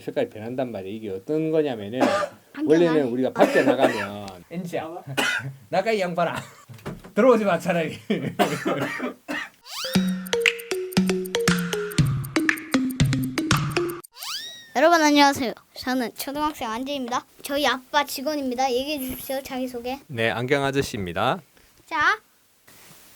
색깔이 변한단 말이에요. 이게 어떤 거냐면은 원래는 우리가 밖에 나가면 엔지야 나가 이 양반아 들어오지 마 차라리 여러분 안녕하세요. 저는 초등학생 안재입니다. 저희 아빠 직원입니다. 얘기해 주십시오. 자기 소개. 네 안경 아저씨입니다. 자,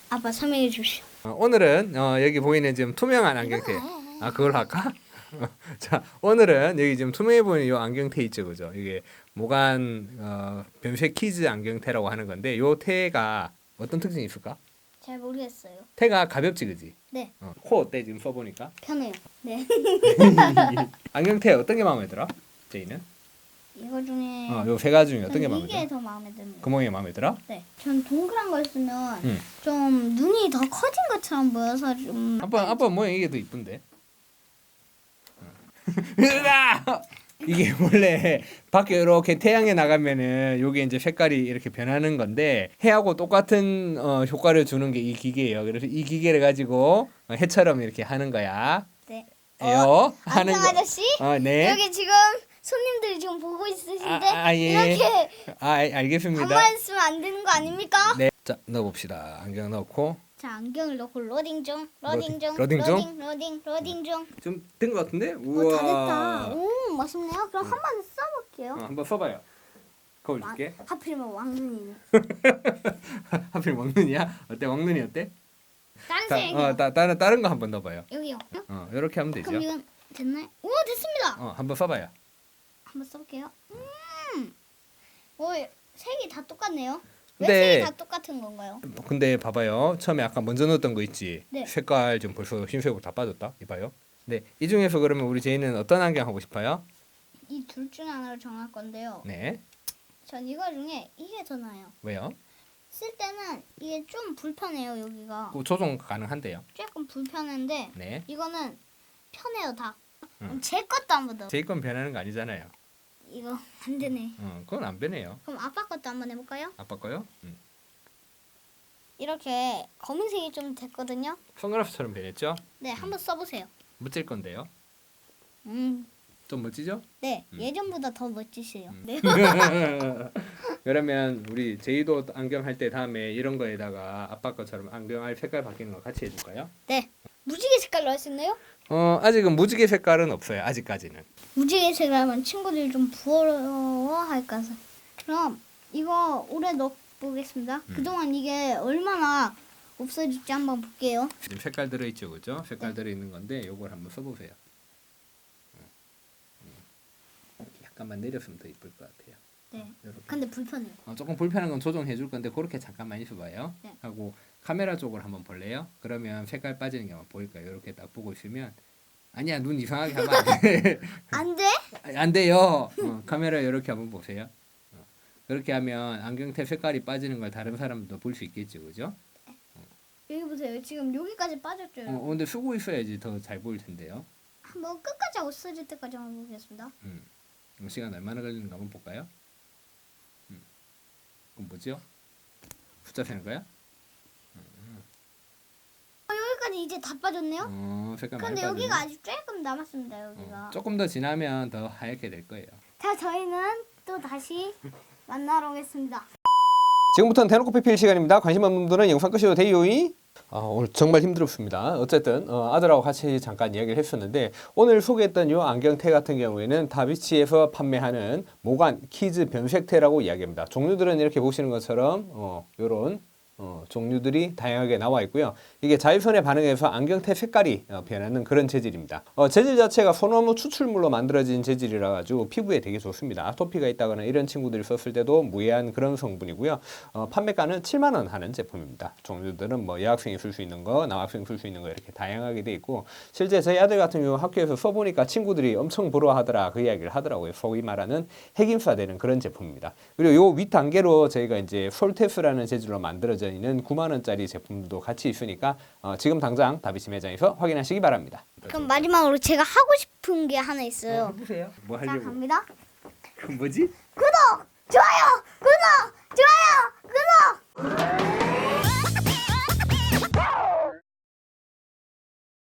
아빠 설명해 주십시오. 어, 오늘은 어, 여기 보이는 지금 투명한 안경테 아 그걸 할까? 자 오늘은 여기 지금 투명해 보이는 이 안경테 있죠 그죠? 이게 모간 어, 변색 키즈 안경테라고 하는 건데 요 테가 어떤 특징이 있을까? 잘 모르겠어요. 테가 가볍지 그지? 네, 어, 코 어때 지금 써보니까? 편해요. 네. 안경테 어떤 게 마음에 들어? 제이는? 이거 중에 어, 요세 가지 중에 어떤 게전 마음에 네. 이게 들어? 더 마음에 듭니다. 구멍이 마음에 들어? 네, 전 동그란 걸 쓰면 응. 좀 눈이 더 커진 것처럼 보여서 좀 아빠 아빠 모양 이게 더 이쁜데. 으아! 이게 원래 밖에 이렇게 태양에 나가면은 요게 이제 색깔이 이렇게 변하는 건데 해하고 똑같은 어, 효과를 주는 게 이 기계예요. 그래서 이 기계를 가지고 어, 해처럼 이렇게 하는 거야. 네. 에요 하는 안녕 거. 아저씨. 어, 네. 여기 지금 손님들이 지금 보고 있으신데 아, 아, 예. 이렇게 아, 알- 알겠습니다. 가만히 있으면 안 되는 거 아닙니까? 네. 자, 넣어 봅시다. 안경 넣고 자 안경을 넣고 로딩 중 로딩 중 로딩 중? 로딩 로딩 로딩 중 좀 된 것 같은데? 오, 다 됐다. 오, 멋있네요. 그럼 한 번 써볼게요. 어, 한번 써 봐요. 거울 와- 줄게. 하필이면 왕눈이네. 하필 왕눈이야? 어때? 왕눈이 어때? 다른 다, 색이요. 어, 다, 다른 다른 거 한번 넣어봐요. 여기요. 어, 이렇게 하면 되죠. 그럼 이건 됐나요? 오, 됐습니다. 어, 한번 써봐요. 한번 써볼게요. 음, 오, 색이 다 똑같네요. 근데- 색이 다 똑같은 건가요? 근데 봐봐요. 처음에 아까 먼저 넣었던 거 있지. 네. 색깔 좀 벌써 흰색으로 다 빠졌다. 이봐요. 네, 이 중에서 그러면 우리 제이는 어떤 안경 하고 싶어요? 이 둘 중 하나를 정할 건데요. 네, 전 이거 중에 이게 더 나아요. 왜요? 쓸 때는 이게 좀 불편해요. 여기가 그 조정 가능한데요. 조금 불편한데 네, 이거는 편해요 다. 음. 그럼 제 것도 한번 더. 제이 건 변하는 거 아니잖아요. 이거 안 되네. 어, 그건 안 변해요. 그럼 아빠 것도 한번 해볼까요? 아빠 거요? 음. 이렇게 검은색이 좀 됐거든요. 선글라스처럼 변했죠? 네, 한번 써보세요. 멋질 건데요. 음, 좀 멋지죠? 네, 음. 예전보다 더 멋지세요. 네. 그러면 우리 제이도 안경 할 때 다음에 이런 거에다가 아빠 것처럼 안경 알 색깔 바뀌는 거 같이 해줄까요? 네, 무지개 색깔 넣을 수 있나요? 어 아직은 무지개 색깔은 없어요. 아직까지는. 무지개 색깔 하면 친구들이 좀 부러워할까 해서. 그럼 이거 오래 넣어보겠습니다. 음. 그동안 이게 얼마나 없어질지 한번 볼게요. 지금 색깔 들어 있죠, 그죠? 색깔 들어 있는 건데 요걸 한번 써보세요. 음. 음. 약간만 내렸으면 더 이쁠 것 같아요. 네, 이렇게. 근데 불편해요. 어, 조금 불편한 건 조정해 줄 건데 그렇게 잠깐만 있어봐요. 네. 하고 카메라 쪽을 한번 볼래요? 그러면 색깔 빠지는 게 아마 보일 거예요. 이렇게 딱 보고 있으면 아니야 눈 이상하게 하면 안 돼. 안 돼? 안 돼요. 어, 카메라 이렇게 한번 보세요. 어, 그렇게 하면 안경테 색깔이 빠지는 걸 다른 사람도 볼 수 있겠죠, 그죠? 여기 보세요. 지금 여기까지 빠졌죠. 어, 근데 쓰고 있어야지 더 잘 보일 텐데요. 한번 끝까지 없어질 때까지 한번 보겠습니다. 음. 그럼 시간 얼마나 걸리는가 한번 볼까요? 음. 그럼 뭐죠? 숫자 세는 거야? 아, 여기까지 이제 다 빠졌네요. 어, 색깔 많이 근데 빠지네. 여기가 아직 조금 남았습니다. 여기가. 어, 조금 더 지나면 더 하얗게 될 거예요. 자, 저희는 또 다시 만나러 오겠습니다. 지금부터는 대놓고 PPL 시간입니다. 관심 없는 분들은 영상 끄셔도 돼요이. 아, 오늘 정말 힘들었습니다. 어쨌든 어, 아들하고 같이 잠깐 이야기를 했었는데 오늘 소개했던 이 안경테 같은 경우에는 다비치에서 판매하는 모간 키즈 변색테라고 이야기합니다. 종류들은 이렇게 보시는 것처럼 어, 요런 어, 종류들이 다양하게 나와 있고요. 이게 자외선에 반응해서 안경테 색깔이 어, 변하는 그런 재질입니다. 어, 재질 자체가 소나무 추출물로 만들어진 재질이라 가지고 피부에 되게 좋습니다. 아토피가 있다거나 이런 친구들이 썼을 때도 무해한 그런 성분이고요. 어, 판매가는 7만 원 하는 제품입니다. 종류들은 뭐 여학생이 쓸 수 있는 거, 남학생이 쓸수 있는 거 이렇게 다양하게 돼 있고 실제 저희 아들 같은 경우 학교에서 써보니까 친구들이 엄청 부러워하더라 그 이야기를 하더라고요. 소위 말하는 핵인싸 되는 그런 제품입니다. 그리고 요 윗 단계로 저희가 이제 솔테스라는 재질로 만들어져 있는 9만 원짜리 제품도 같이 있으니까 어, 지금 당장 다비치 매장에서 확인하시기 바랍니다. 그럼 마지막으로 제가 하고 싶은 게 하나 있어요. 해보세요. 뭐 자, 갑니다. 그 뭐지? 구독, 좋아요, 구독.